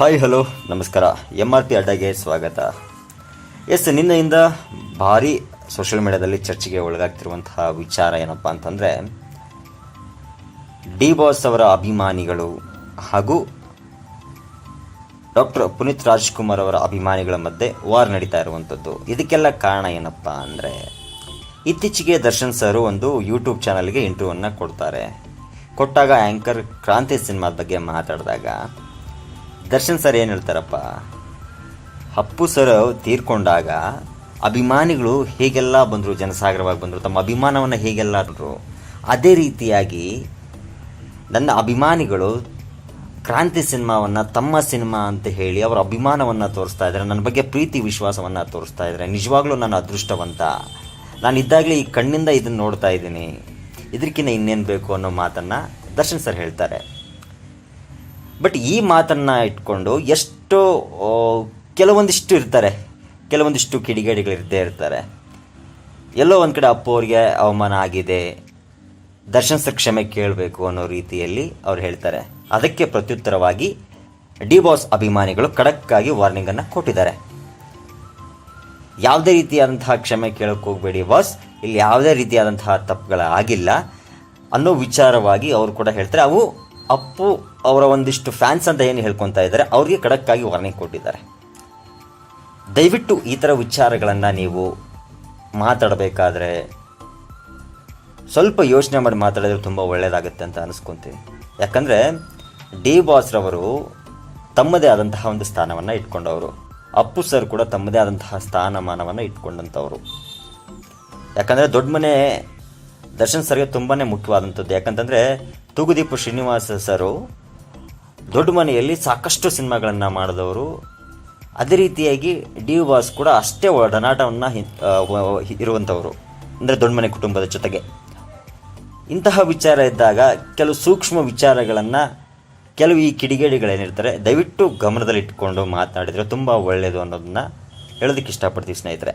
Hi hello ನಮಸ್ಕಾರ. M R P ಅಡ್ಡಾಗೆ ಸ್ವಾಗತ. ಎಸ್ ನಿನ್ನೆಯಿಂದ ಭಾರಿ ಸೋಷಿಯಲ್ ಮೀಡಿಯಾದಲ್ಲಿ ಚರ್ಚೆಗೆ ಒಳಗಾಗ್ತಿರುವಂತಹ ವಿಚಾರ ಏನಪ್ಪ ಅಂತಂದರೆ ಡಿ ಬಾಸ್ ಅವರ ಅಭಿಮಾನಿಗಳು ಹಾಗೂ ಡಾಕ್ಟರ್ ಪುನೀತ್ ರಾಜ್ಕುಮಾರ್ ಅವರ ಅಭಿಮಾನಿಗಳ ಮಧ್ಯೆ ವಾರ್ ನಡೀತಾ ಇರುವಂಥದ್ದು. ಇದಕ್ಕೆಲ್ಲ ಕಾರಣ ಏನಪ್ಪ ಅಂದರೆ, ಇತ್ತೀಚೆಗೆ ದರ್ಶನ್ ಸರ್ ಒಂದು ಯೂಟ್ಯೂಬ್ ಚಾನಲ್ಗೆ ಇಂಟರ್ವ್ಯೂವನ್ನು ಕೊಡ್ತಾರೆ. ಕೊಟ್ಟಾಗ ಆ್ಯಂಕರ್ ಕ್ರಾಂತಿ ಸಿನಿಮಾದ ಬಗ್ಗೆ ಮಾತಾಡಿದಾಗ ದರ್ಶನ್ ಸರ್ ಏನು ಹೇಳ್ತಾರಪ್ಪ? ಅಪ್ಪು ಸರ್ ತೀರ್ಕೊಂಡಾಗ ಅಭಿಮಾನಿಗಳು ಹೇಗೆಲ್ಲ ಬಂದರು, ಜನಸಾಗರವಾಗಿ ಬಂದರು, ತಮ್ಮ ಅಭಿಮಾನವನ್ನು ಹೇಗೆಲ್ಲ ಅದೇ ರೀತಿಯಾಗಿ ನನ್ನ ಅಭಿಮಾನಿಗಳು ಕ್ರಾಂತಿ ಸಿನಿಮಾವನ್ನು, ತಮ್ಮ ಸಿನಿಮಾ ಅಂತ ಹೇಳಿ ಅವರ ಅಭಿಮಾನವನ್ನು ತೋರಿಸ್ತಾ ಇದ್ದಾರೆ, ನನ್ನ ಬಗ್ಗೆ ಪ್ರೀತಿ ವಿಶ್ವಾಸವನ್ನು ತೋರಿಸ್ತಾ ಇದ್ದಾರೆ, ನಿಜವಾಗ್ಲೂ ನಾನು ಅದೃಷ್ಟವಂತ. ನಾನು ಇದ್ದಾಗಲೇ ಈ ಕಣ್ಣಿಂದ ಇದನ್ನು ನೋಡ್ತಾ ಇದ್ದೀನಿ ಇದಕ್ಕಿಂತ ಇನ್ನೇನು ಬೇಕು ಅನ್ನೋ ಮಾತನ್ನು ದರ್ಶನ್ ಸರ್ ಹೇಳ್ತಾರೆ. ಬಟ್ ಈ ಮಾತನ್ನು ಇಟ್ಕೊಂಡು ಎಷ್ಟು ಕೆಲವೊಂದಿಷ್ಟು ಇರ್ತಾರೆ. ಕೆಲವೊಂದಿಷ್ಟು ಕಿಡಿಗೇಡಿಗಳು ಇದ್ದೇ ಇರ್ತಾರೆ. ಎಲ್ಲೋ ಒಂದು ಕಡೆ ಅಪ್ಪು ಅವ್ರಿಗೆ ಅವಮಾನ ಆಗಿದೆ. ದರ್ಶನ್ ಕ್ಷಮೆ ಕೇಳಬೇಕು ಅನ್ನೋ ರೀತಿಯಲ್ಲಿ ಅವ್ರು ಹೇಳ್ತಾರೆ. ಅದಕ್ಕೆ ಪ್ರತ್ಯುತ್ತರವಾಗಿ ಡಿ ಬಾಸ್ ಅಭಿಮಾನಿಗಳು ಖಡಕ್ಕಾಗಿ ವಾರ್ನಿಂಗನ್ನು ಕೊಟ್ಟಿದ್ದಾರೆ. ಯಾವುದೇ ರೀತಿಯಾದಂತಹ ಕ್ಷಮೆ ಕೇಳಕ್ಕೆ ಹೋಗಬೇಡಿ ಬಾಸ್. ಇಲ್ಲಿ ಯಾವುದೇ ರೀತಿಯಾದಂತಹ ತಪ್ಪುಗಳ ಆಗಿಲ್ಲ ಅನ್ನೋ ವಿಚಾರವಾಗಿ ಅವರು ಕೂಡ ಹೇಳ್ತಾರೆ. ಅವು ಅಪ್ಪು ಅವರ ಒಂದಿಷ್ಟು ಫ್ಯಾನ್ಸ್ ಅಂತ ಏನು ಹೇಳ್ಕೊತಾ ಇದ್ದಾರೆ, ಅವ್ರಿಗೆ ಖಡಕ್ಕಾಗಿ ವಾರ್ನಿಂಗ್ ಕೊಟ್ಟಿದ್ದಾರೆ. ದಯವಿಟ್ಟು ಈ ಥರ ವಿಚಾರಗಳನ್ನು ನೀವು ಮಾತಾಡಬೇಕಾದ್ರೆ ಸ್ವಲ್ಪ ಯೋಚನೆ ಮಾಡಿ ಮಾತಾಡಿದ್ರೆ ತುಂಬ ಒಳ್ಳೆಯದಾಗುತ್ತೆ ಅಂತ ಅನಿಸ್ಕೊತೀನಿ. ಯಾಕಂದರೆ ಡಿ ಬಾಸ್ರವರು ತಮ್ಮದೇ ಆದಂತಹ ಒಂದು ಸ್ಥಾನವನ್ನು ಇಟ್ಕೊಂಡವರು. ಅಪ್ಪು ಸರ್ ಕೂಡ ತಮ್ಮದೇ ಆದಂತಹ ಸ್ಥಾನಮಾನವನ್ನು ಇಟ್ಕೊಂಡಂಥವ್ರು ಯಾಕಂದರೆ ದೊಡ್ಡ ಮನೆ ದರ್ಶನ್ ಸರ್ಗೆ ತುಂಬಾ ಮುಖ್ಯವಾದಂಥದ್ದು. ಯಾಕಂತಂದರೆ ತೂಗುದೀಪ ಶ್ರೀನಿವಾಸ ಸರು ದೊಡ್ಡ ಮನೆಯಲ್ಲಿ ಸಾಕಷ್ಟು ಸಿನಿಮಾಗಳನ್ನು ಮಾಡಿದವರು. ಅದೇ ರೀತಿಯಾಗಿ ಡಿ ಬಾಸ್ ಕೂಡ ಅಷ್ಟೇ ಒಡನಾಟವನ್ನು ಇರುವಂಥವರು. ಅಂದರೆ ದೊಡ್ಡ ಮನೆ ಕುಟುಂಬದ ಜೊತೆಗೆ. ಇಂತಹ ವಿಚಾರ ಇದ್ದಾಗ ಕೆಲವು ಸೂಕ್ಷ್ಮ ವಿಚಾರಗಳನ್ನು ಕೆಲವು ಈ ಕಿಡಿಗೇಡಿಗಳೇನಿರ್ತಾರೆ ದಯವಿಟ್ಟು ಗಮನದಲ್ಲಿಟ್ಟುಕೊಂಡು ಮಾತನಾಡಿದರೆ ತುಂಬ ಒಳ್ಳೆಯದು ಅನ್ನೋದನ್ನ ಹೇಳೋದಕ್ಕೆ ಇಷ್ಟಪಡ್ತೀವಿ ಸ್ನೇಹಿತರೆ.